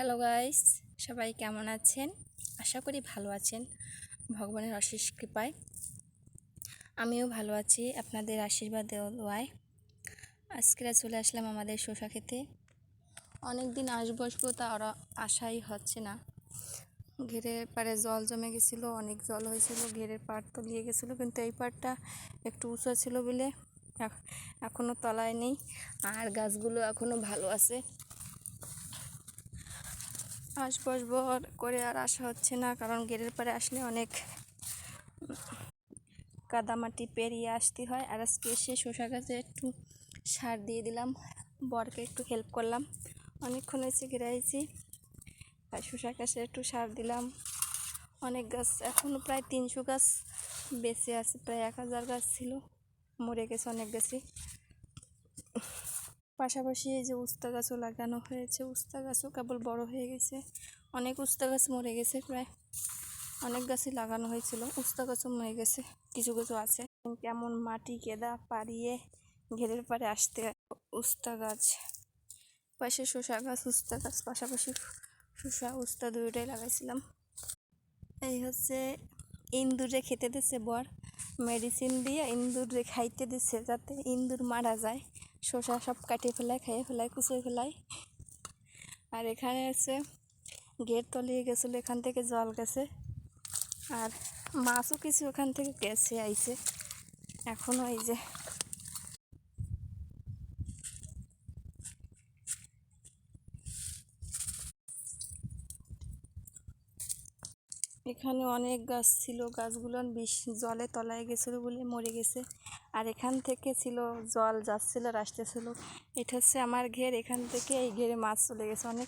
Hello guys সবাই কেমন আছেন? আশা করি ভালো আছেন। ভগবানের অশেষ কৃপায়। আমিও ভালো আছি, আপনাদের আশীর্বাদ দোয়ায়। আজকে চলে আসলাম আমাদের শসা খেতে। অনেক দিন আসব আসব তা আশাই হচ্ছে না। ঘেরের পাড়ে জল জমে গেছিল, অনেক জল হয়েছিল ঘেরের পাড় তলিয়ে গেছিল, কিন্তু এই পাড়টা একটু উঁচু ছিল বলে এখনও তলায় নেই। আর গাছগুলো এখনও ভালো আছে। আসব আর করে আর আসা হচ্ছে না, কারণ গেটের পরে আসলে অনেক কাদামাটি পেরিয়ে আসতে হয়। আর আজকে এসে শসা গাছে একটু সার দিয়ে দিলাম, বরকে একটু হেল্প করলাম। অনেকক্ষণ এসে ঘেরাইছি আর শসা গাছে একটু সার দিলাম। অনেক গাছ এখনও প্রায় তিনশো গাছ বেঁচে আছে, প্রায় এক হাজার গাছ ছিল, মরে গেছে অনেক গাছই। পাশাপাশি এই যে উস্তা গাছও লাগানো হয়েছে। উস্তা গাছও কেবল বড় হয়ে গেছে। অনেক উস্তা গাছ মরে গেছে প্রায়। অনেক গাছই লাগানো হয়েছিল। উস্তা গাছও মরে গেছে। কিছু কিছু আছে। কেমন মাটি কেদা পাড়িয়ে ঘেরের পাড়ে আসতে উস্তা গাছ, পাশে শসা গাছ, উস্তা গাছ, পাশাপাশি শসা, উস্তা দুটোই লাগাইছিলাম। এই হচ্ছে ইন্দুরে খেতে দিচ্ছে বর। মেডিসিন দিয়ে ইন্দুরে খাইতে দিচ্ছে যাতে ইন্দুর মারা যায়। শসা সব কাটিয়ে ফেলায় খাইয়ে ফেলায় কুচিয়ে ফেলায় আর এখানে আছে গেট তলিয়ে গেছিল, এখান থেকে জল গেছে। আর মাছও কিছু ওখান থেকে গেছে, আইছে। এখনও এই যে এখানে অনেক গাছ ছিল, গাছগুলো বিষ জলে তলায় গেছিল বলে মরে গেছে। আর এখান থেকে ছিল, জল যাচ্ছিল আর আসতেছিল। এটা হচ্ছে আমার ঘের, এখান থেকে এই ঘেরে মাছ চলে গেছে। অনেক